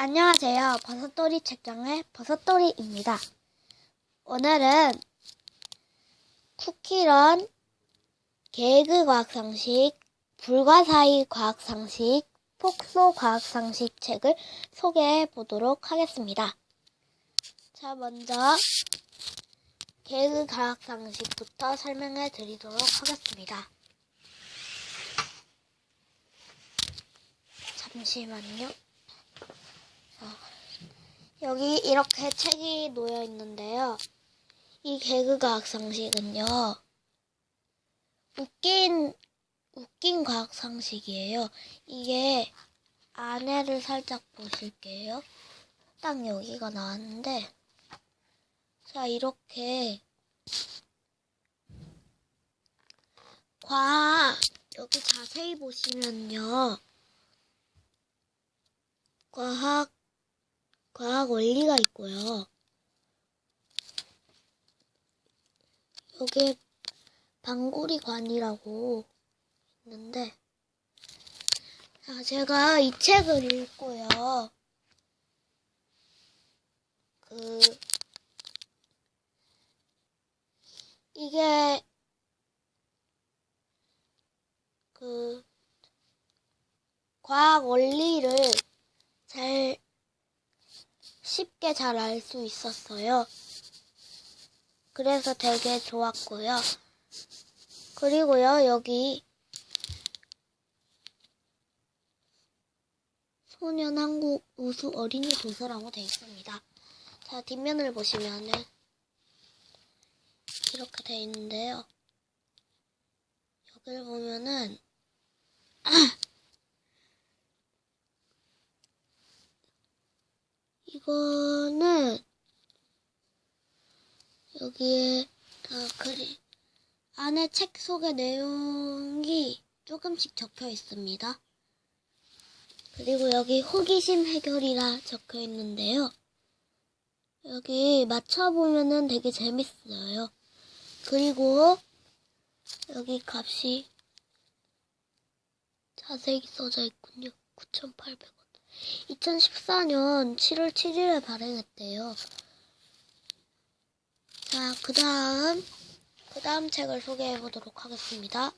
안녕하세요. 버섯돌이 책장의 버섯돌이입니다. 오늘은 쿠키런 개그 과학상식, 불가사의 과학상식, 폭소 과학상식 책을 소개해 보도록 하겠습니다. 자, 먼저 개그 과학상식부터 설명해 드리도록 하겠습니다. 잠시만요. 여기 이렇게 책이 놓여 있는데요. 이 개그 과학 상식은요. 웃긴 웃긴 과학 상식이에요. 이게 안에를 살짝 보실게요. 딱 여기가 나왔는데 자, 이렇게 과학 여기 자세히 보시면요. 과학 과학 원리가 있고요. 여기에 방구리관이라고 있는데, 자, 제가 이 책을 읽고요. 그, 이게, 그, 과학 원리를 잘 쉽게 잘 알 수 있었어요. 그래서 되게 좋았고요. 그리고요, 여기 소년 한국 우수 어린이 도서라고 되어 있습니다. 자, 뒷면을 보시면은 이렇게 되어 있는데요. 여기를 보면은 이거는 여기에 다 그리 안에 책 속의 내용이 조금씩 적혀 있습니다. 그리고 여기 호기심 해결이라 적혀 있는데요. 여기 맞춰보면은 되게 재밌어요. 그리고 여기 값이 자세히 써져 있군요. 9,800원. 2014년 7월 7일에 발행했대요. 자, 그 다음, 그 다음 책을 소개해 보도록 하겠습니다.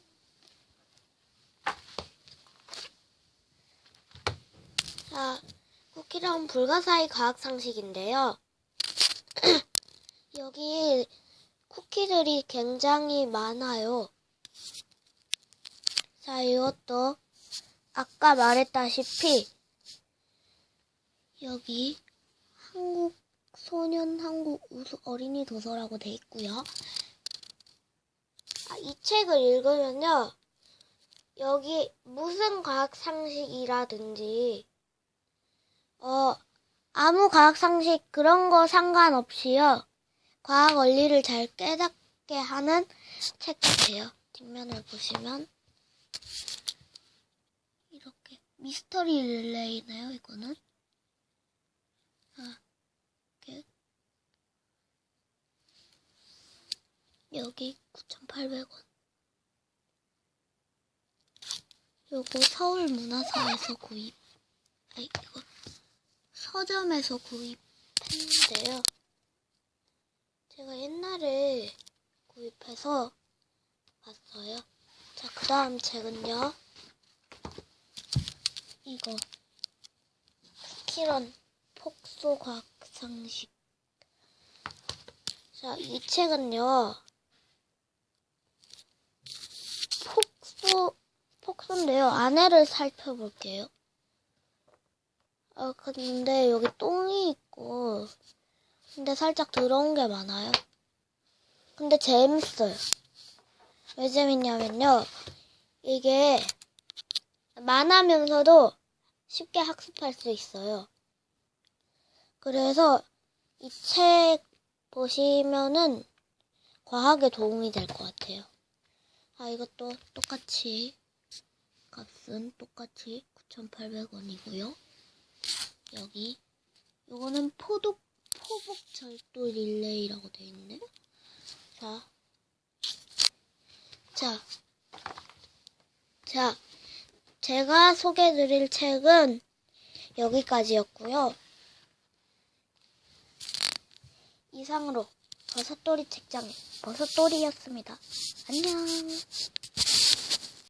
자, 쿠키랑 불가사의 과학상식인데요. 여기 쿠키들이 굉장히 많아요. 자, 이것도 아까 말했다시피 여기 한국 소년 한국 우수 어린이 도서라고 돼 있고요. 아, 이 책을 읽으면요. 여기 무슨 과학 상식이라든지 어 아무 과학 상식 그런 거 상관없이요. 과학 원리를 잘 깨닫게 하는 책 같아요. 뒷면을 보시면 이렇게 미스터리 릴레이네요, 이거는. 아, 이렇게. 여기 9,800원. 요거 서울문화사에서 구입, 아이, 이거 서점에서 구입했는데요. 제가 옛날에 구입해서 봤어요. 자, 그 다음 책은요. 이거. 키런 폭소 과학 상식. 자, 이 책은요. 폭소, 폭소인데요. 안에를 살펴볼게요. 아, 근데 여기 똥이 있고, 근데 살짝 더러운 게 많아요. 근데 재밌어요. 왜 재밌냐면요. 이게 만하면서도 쉽게 학습할 수 있어요. 그래서 이 책 보시면은 과학에 도움이 될 것 같아요. 아, 이것도 똑같이 값은 똑같이 9,800원이고요. 여기 요거는 포도 포복 절도 릴레이라고 되어 있네요. 자, 자, 자, 제가 소개드릴 책은 여기까지였고요. 이상으로 버섯돌이 책장 버섯돌이였습니다. 안녕.